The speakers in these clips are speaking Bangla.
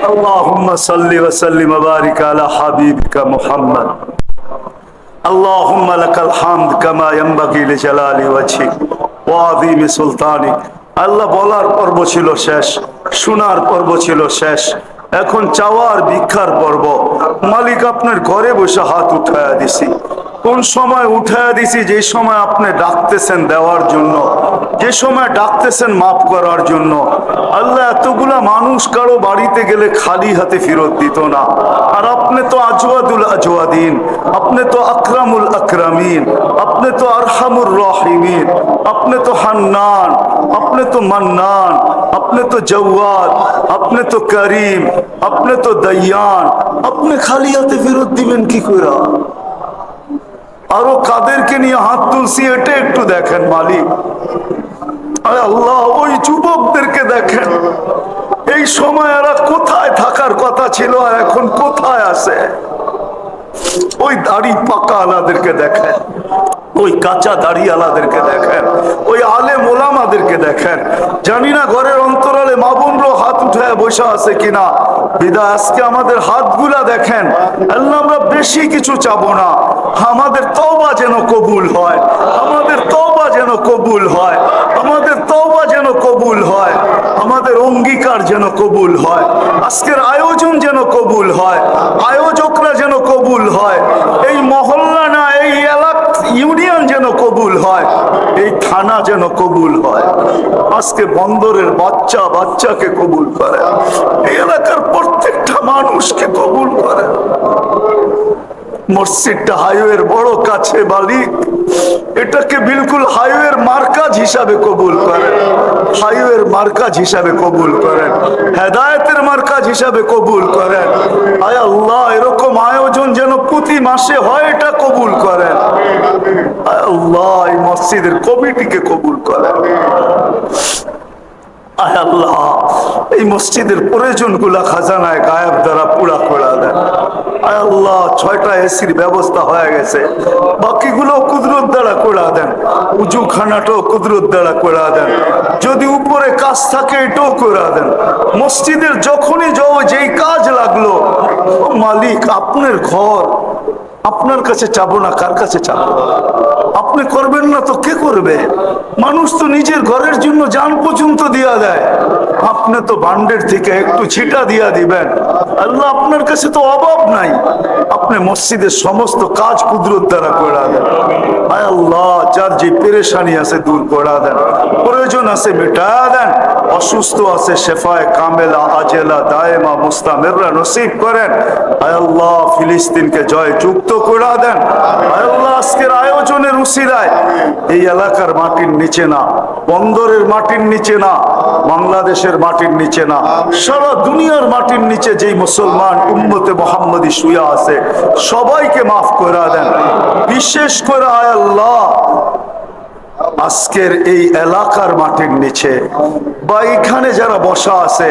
اللهم صل وسلم وبارك على حبيبك محمد اللهم لك الحمد كما ينبغي لجلال وجهك وعظيم سلطانك আল্লাহ বলার পর্ব ছিল শেষ শোনার পর্ব ছিল শেষ এখন চাওয়ার ভিক্ষার পর্ব মালিক আপনার ঘরে বসে হাত উঠায়া দিছি কোন সময় উঠায়া দিছি, যে সময় আপনি ডাকতেছেন দেওয়ার জন্য, যে সময় ডাকতেছেন মাফ করার জন্য। আল্লাহ এতগুলা মানুষ কারও বাড়িতে গেলে খালি হাতে ফেরত দিত না। আর আপনি তো আজওয়াদুল আজওয়াদিন, আপনি তো আকরামুল আকরামিন, আপনি তো আরহামুর রহিমিন, আপনি তো হান্নান, আপনি তো মান্নান, আপনি তো জওয়াদ, আপনি তো করিম, আপনি তো দয়ান আপনি খালি হাতে ফেরত দিবেন কি করে আরও কাদেরকে নিয়ে হাত তুলছি, এটা একটু দেখেন মালিক। আরে আল্লাহ, ওই যুবকদেরকে দেখেন। এই সময় এরা কোথায় থাকার কথা ছিল আর এখন কোথায় আছে? ওই দাড়ি পাকা আলাদেরকে দেখেন। ওই কাঁচা দাড়ি আলাদেরকে দেখেন, ওই আলে মোলামাদেরকে দেখেন। জানি না ঘরের অন্তরালে মাবুনরও হাত উঠে বসে আছে কিনা। বিদা, আজকে আমাদের হাতগুলা দেখেন আমরা বেশি কিছু চাবো না। আমাদের তওবা যেন কবুল হয়, আমাদের তওবা যেন কবুল হয়, আমাদের তওবা যেন কবুল হয়, আমাদের অঙ্গীকার যেন কবুল হয়, আজকের আয়োজন যেন কবুল হয় আয়োজকরা যেন কবুল হয় এই মহল্লা না এই এলাকা ইউনিয়ন যেন কবুল হয় এই থানা যেন কবুল হয়। আজকে বন্দরের বাচ্চা বাচ্চাকে কবুল করে। এলাকার প্রত্যেকটা মানুষকে কবুল করে। মসজিদটা বড় কাছে এটাকে বিলকুল হাইওয়ের মার্কাজ হিসাবে কবুল করেন হাইওয়ের মার্কাজ হিসাবে কবুল করেন হেদায়েতের মার্কাজ হিসাবে কবুল করেন আয় এরকম আয়োজন যেন প্রতি মাসে হয়, এটা কবুল করেন আল্লাহ এই মসজিদের কমিটিকে কবুল করেন আয় আল্লাহ, এই মসজিদের প্রয়োজনগুলা খাজানায় গায়েব দ্বারা পুরা করা দেন। আয় আল্লাহ, ছয়টা এসির ব্যবস্থা হয়ে গেছে। বাকিগুলো কুদরত দ্বারা করা দেন। উজু খানাটাও কুদরত দ্বারা করা দেন। যদি উপরে কাজ থাকে, এটাও করা দেন। মসজিদের যখনই যাও, যেই কাজ লাগল মালিক, আপনার ঘর, আপনার কাছে চাবো না, কার কাছে চাবো? আপনি করবেন না তো কে করবে? মানুষ তো নিজের ঘরের জন্য যান পর্যন্ত দিয়া দেয়। আপনি তো বান্ডের থেকে একটু ছিটা দিয়া দিবেন। আল্লাহ আপনার কাছে তো অভাব নাই। আপনি মসজিদের সমস্ত কাজ কুদরত দ্বারা করা দেন। আয় আল্লাহ, যার যে পেরেশানি আছে দূর করা দেন। প্রয়োজন আছে মেটা দেন। অসুস্থ আছে শেফায় কামেলা, আজেলা, দায়েমা, মুস্তামেররা নসিব করেন। আয় আল্লাহ, ফিলিস্তিনকে জয় যুক্ত করে দেন। আয় আজকের আয়োজনের উসিলায়, এই এলাকার মাটির নিচে না, বন্দরের মাটির নিচে না, বাংলাদেশের মাটির নিচে না, সারা দুনিয়ার মাটির নিচে যেই মুসলমান উম্মতে মোহাম্মদী শুয়া আছে, সবাইকে মাফ করে দেন। বিশেষ করে আয় আল্লাহ আজকের এই এলাকার মাটির নিচে বা এখানে যারা বসা আছে,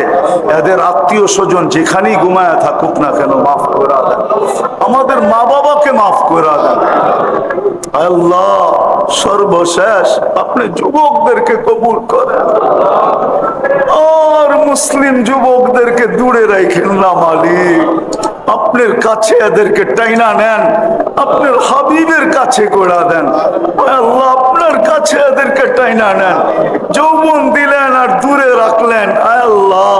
এদের আত্মীয় স্বজন যেখানেই ঘুমায় থাকুক না কেন, মাফ করে দেন। আমাদের মা বাবাকে মাফ করে দেন। আল্লাহ, সর্বশেষ আপনি যুবকদেরকে কবুল করেন। আর মুসলিম যুবকদেরকে দূরে রাখেন না, মালিক। আপনার কাছে এদেরকে টাইনা নেন আপনার হাবিবের কাছে গোড়া দেন আল্লাহ আপনার কাছে এদেরকে টাইনা নেন যৌবন দিলেন আর দূরে রাখলেন আয় আল্লাহ